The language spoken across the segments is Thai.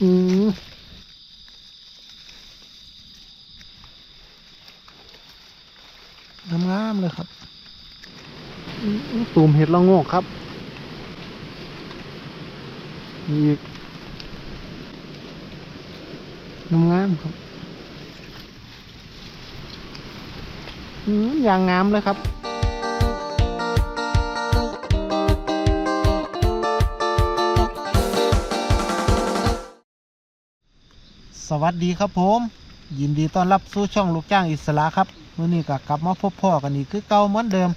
อืมงามๆเลยครับตูมเห็ดละโงกครับมีอีกงามๆครับ อืมอย่างงามเลยครับ วัสดีครับผม ยินดีต้อนรับสู่ช่องลูกจ้างอิสระครับมื่อนี้ก็กลับมาพบพ่อกันอีกคือเก่าเหมือนเดิม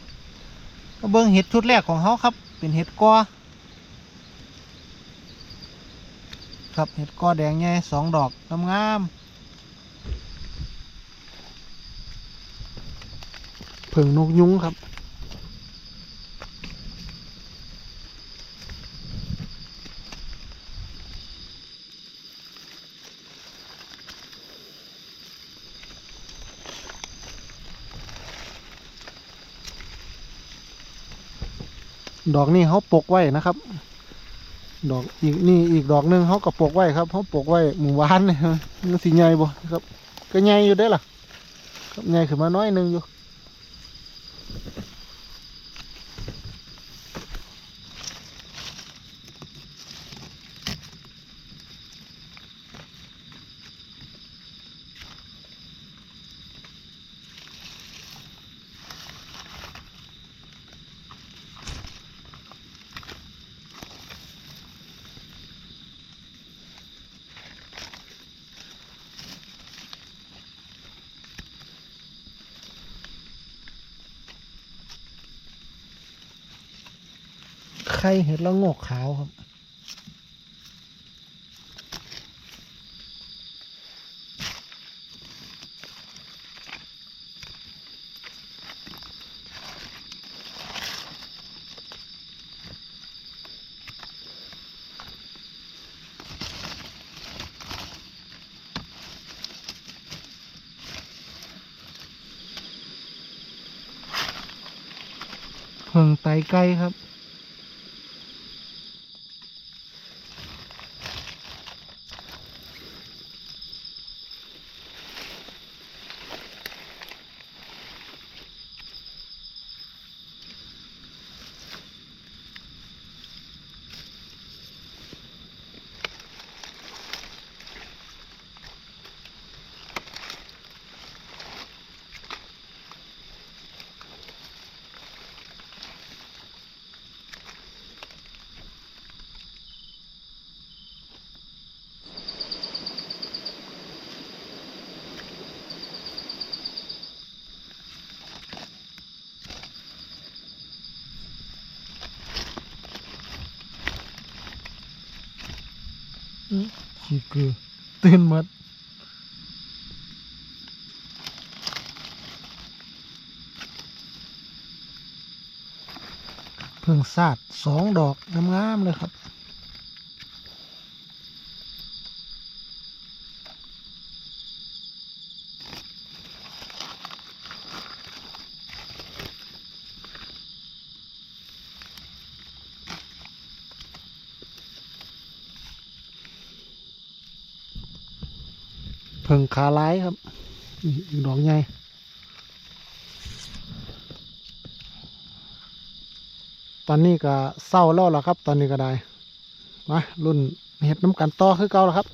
เบิ่งเห็ดชุดแรกของเขาครับ เป็นเห็ดกอครับเห็ดกอแดงใหญ่สองดอกงามๆเพิ่งนกยุ้งครับ ดอกนี้เขาปกไว้นะครับ ดอกอีกนี่อีกดอกหนึ่งเขาก็ปกไว้ครับเขาปกไว้หมู่บ้านเนี่ยมันสีใหญ่บ่ครับ ก็ใหญ่อยู่ได้อล่ะครับใหญ่ขึ้นมาน้อยหนึงอยู่ ข่เห็ดละโงกขาวครับ เพิ่งไตไก่ครับ ขี้เกลือตื่นหมดเพิ่งสาดสองดอกงามๆเลยครับ เพิ่งขาล้ายครับอีกดอกใหญ่ตอนนี้ก็เศร้าแล้วล่ะครับ ตอนนี้ก็ได้มารุ่นเห็ดน้ำกันต่อคือเก่าแล้วครับ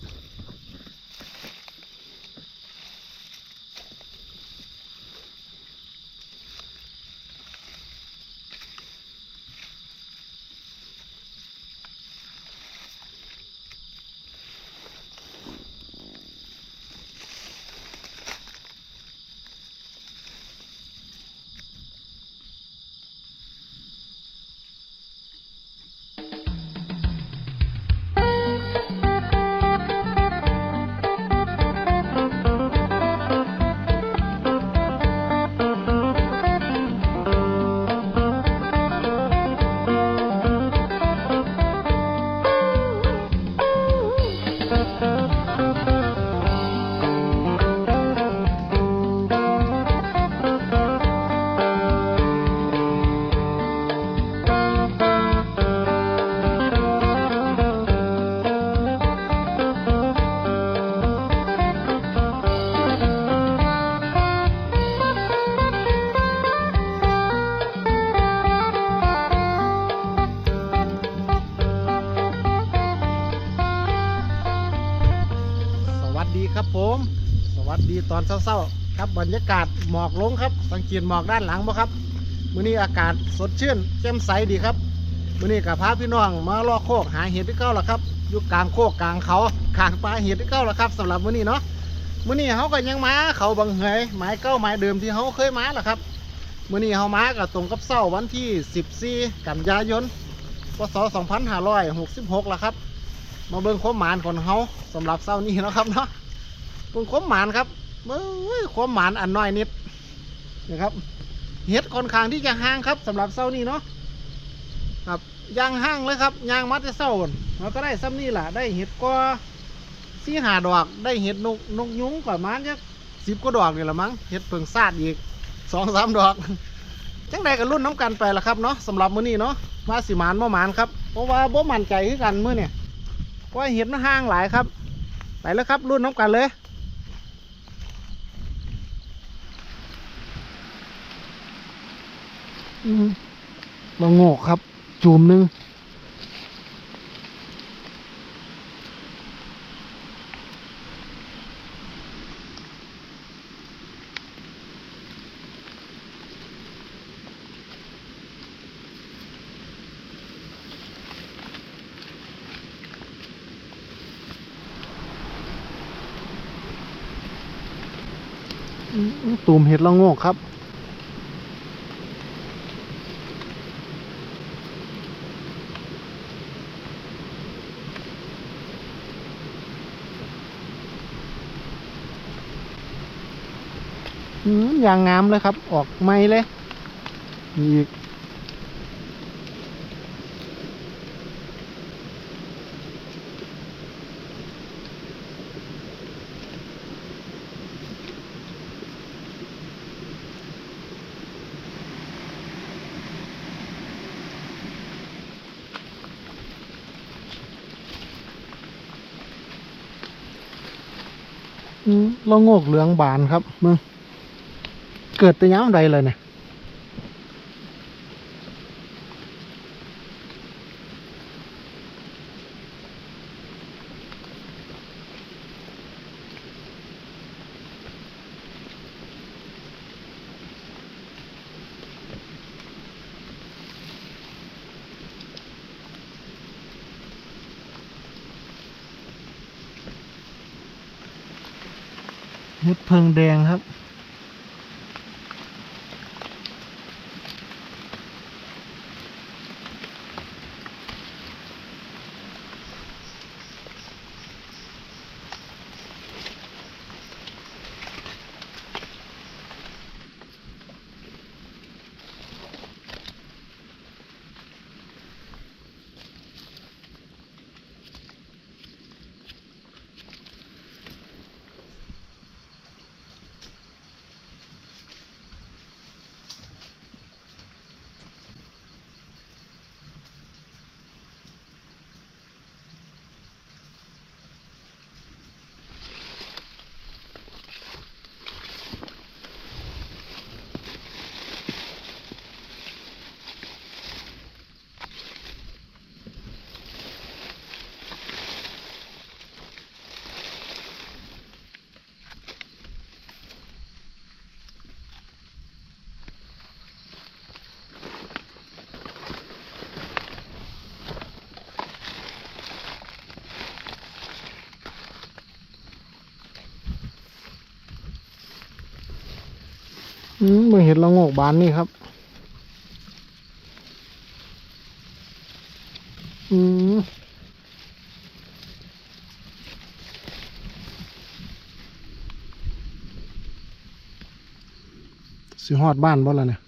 ดีตอนเช้าๆครับบรรยากาศหมอกลงครับ สังเกตหมอกด้านหลังบ่ครับมื้อนี้อากาศสดชื่นแจ่มใสดีครับมื้อนี้กับพาพี่น้องมาลอกโคกหาเห็ดที่เก้าละครับอยู่กลางโคกกลางเขากลางป่าเห็ดที่เก้าละครับสำหรับมื้อนี้เนาะมื้อนี้เขาก็ยังมาเขาบางเหยไม้เก้าไม้เดิมที่เขาเคยมาละครับมื้อนี้เขามาก็ตรงกับเสาร์วันที่ 14 กันยายนพศ2566ละครับมาเบิ่งความหมานของเขาสำหรับเสาร์นี้นะครับเนาะเบิ่งความหมานครับ เบ้ยความหมานอันน้อยนิดนะครับเห็ดค่อนข้างที่จะห่างครับสำหรับเสานี้เนาะครับย่างห่างเลยครับยางมัดจะเสาเราก็ได้ซ้ำนี่แหละได้เห็ดก็สี่หาดอกได้เห็ดนกนกยุงประมาณจะสิบกว่าดอกนี่แหละมั้งเห็ดเพิงซาดอีกสองสามดอกจังใดก็รุ่นน้ำกันไปละครับเนาะสำหรับมื้อนี้เนาะว่าสิหมานบ่หมานครับเพราะว่าบ่มันใจคือกันมื้อเนี่ยว่าเห็ดมันห่างหลายครับไปแล้วครับรุ่นน้ำกันเลย มเราโงกครับ จูมหนึ่งตูมเห็ดเราโงกครับ อืมยางงามเลยครับ ออกไม่เลยมีอีกอืมเราโงกเหลืองบานครับมึง เกิดแต่ย้ำใดเลยเนี่ยเฮ็ดเพิงแดงครับ อืมมึงเห็นเราโงกบานนี่ครับ อืมสิหอดบ้านบ่ล่ะเนี่ย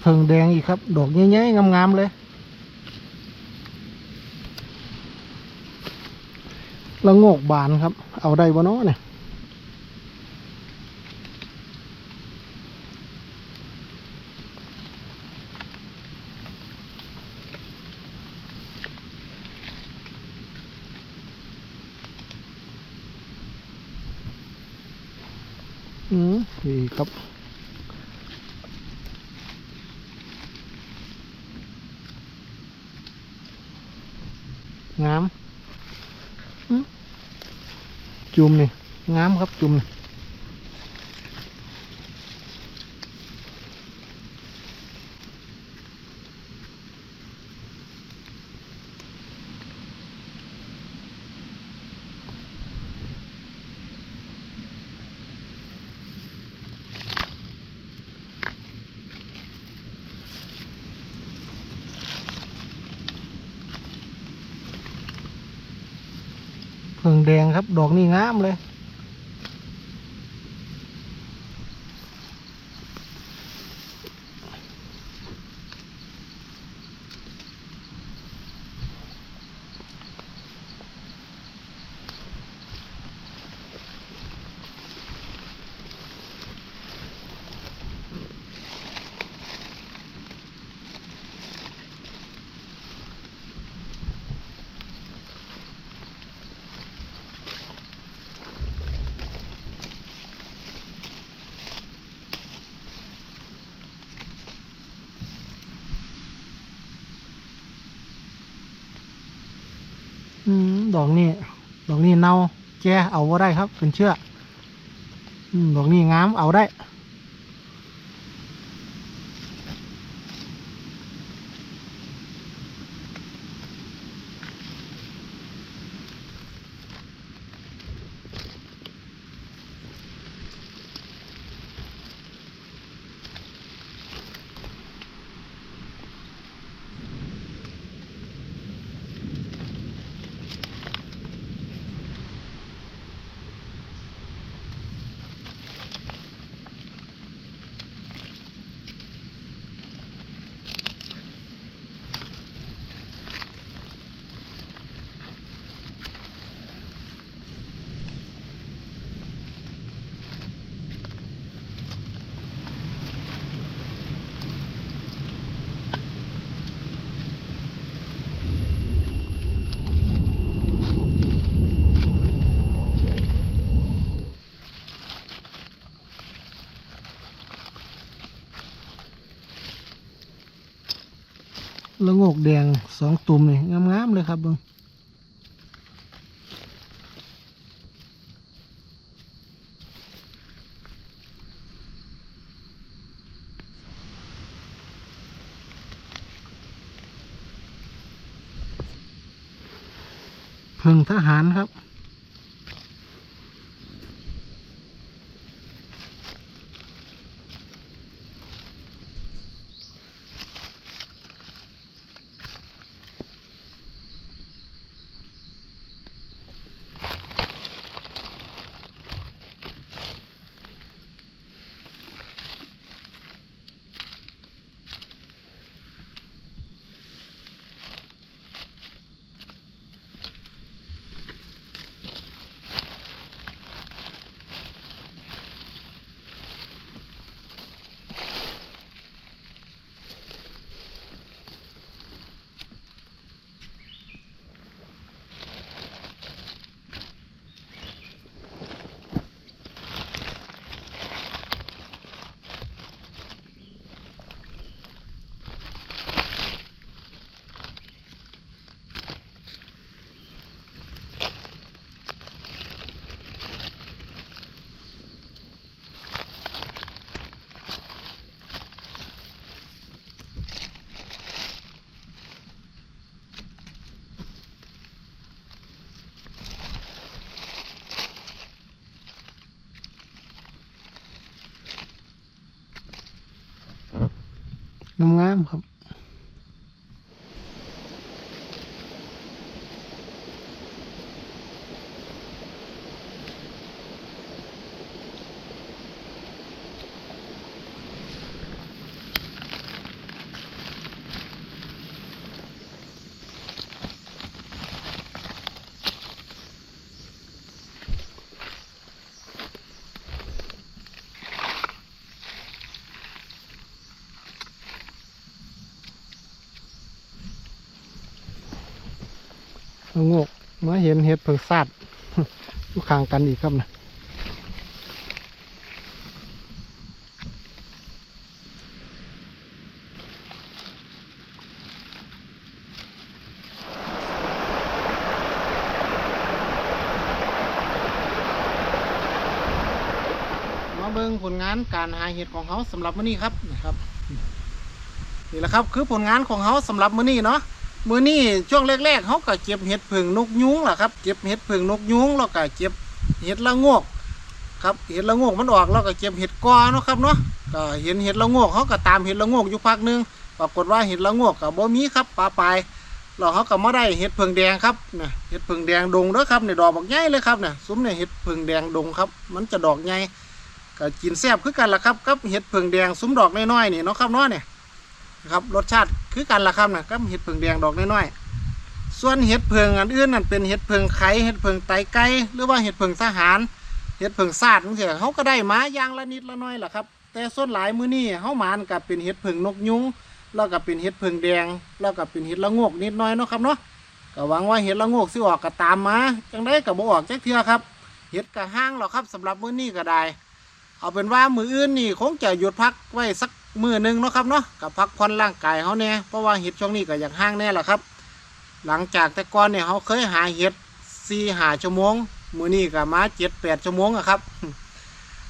เพิงแดงอีกครับ ดอกใหญ่ๆงามๆเลย ละโงกบานครับ เอาได้บ่เนาะเนี่ยอืมนี่ครับ งามอืม จุ่มนี่งามครับจุ่มนี่ แดงครับ ดอกนี่งามเลย อืมดอกนี่ดอกนี่เน่าแกเอาว่าได้ครับเป็นเชื่อกอืมดอกนี่งามเอาได้ ละโงกแดงสองตุ่มนี่งามๆเลยครับเบิงเพึงทหารครับ งามๆครับ ละโงกมาเห็นเห็ดเผือกซาดอยู่ข้างกันอีกครับนะมาเบิ่งผลงานการหาเห็ดของเขาสำหรับมื้อนี้ครับนะครับนี่แหละครับคือผลงานของเขาสำหรับมื้อนี้เนาะ มือนี้ช่วงแรกๆเขาก็เก็บเห็ดผึ่งนกยุงแหละครับเก็บเห็ดผึ่งนกยุงแล้วก็เก็บเห็ดละโงกครับเห็ดละโงกมันออกแล้วก็เก็บเห็ดกอเนาะครับเนาะก็เห็นเห็ดละโงกเขาก็ตามเห็ดละโงกอยู่พักหนึงปรากฏว่าเห็ดละโงกกับบ่มีครับปลาปลายเราเขาก็มาได้เห็ดผึ่งแดงครับน่ะเห็ดผึ่งแดงดงด้อครับเนี่ยดอกบักใหญ่เลยครับเนี่ยซุ้มเนี่ยเห็ดผึ่งแดงดงครับ มันจะดอกใหญ่ก็กินแซ่บคือกันล่ะครับกับเห็ดผึ่งแดงซุ้มดอกน้อยๆนี่เนาะครับเนาะเนี่ย นะครับรสชาติคือกันละครับนะก็เห็ดเผึ่งแดงดอกน้อยๆส่วนเห็ดเผึ่งอันอื่นนั่นเป็นเห็ดเผึ่งไข่เห็ดเผึ่งไตไก่หรือว่าเห็ดเผึ่งทหารเห็ดเผึ่งซาดนั่นเสียเขาก็ได้มาอย่างละนิดละน้อยแหละครับ แต่ส่วนหลายมื้อนี้เขาหมานกับเป็นเห็ดเผึ่งนกยุงแล้วก็เป็นเห็ดเผึ่งแดง แล้วก็เป็นเห็ดละโงกนิดหน้อยเนาะครับเนาะก็หวังว่าเห็ดละโงกสิออกก็ตามมาจังได้กับบ่ออกแจักเทื่อครับเห็ดกะห้างหรอครับสำหรับมื้อนี้ก็ได้ เอาเป็นว่ามืออื่นนี่คงจะหยุดพักไว้สัก มือหนึ่งเนาะครับเนาะกับพักผ่อนร่างกายเขาเนี่ยเพราะว่าเห็ดช่วงนี้ก็อยากห้างแน่แหละครับ หลังจากแต่ก่อนเนี่ยเขาเคยหาเห็ดสี่หาชั่วโมง มือนี้ก็มาเจ็ดแปดชั่วโมงอะครับ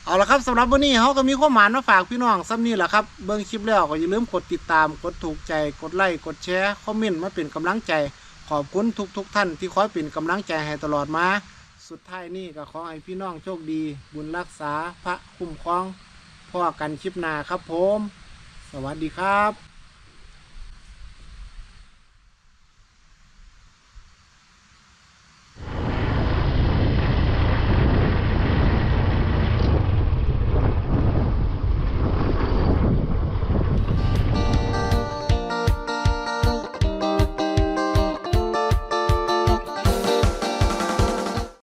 เอาละครับสำหรับวันนี้เขาก็มีข้อหมายมาฝากพี่น้องซ้ำนี่แหละครับเบิ้องคลิปแล้วก็อย่าลืมกดติดตามกดถูกใจกดไลค์กดแชร์คอมเมนต์มาเป็นกำลังใจ ขอบคุณทุกๆทท่านที่คอยเป็นกำลังใจให้ตลอดมา สุดท้ายนี่ก็ขอให้พี่น้องโชคดี บุญรักษาพระคุ้มครอง พ่อกันคลิปหน้าครับผม สวัสดีครับ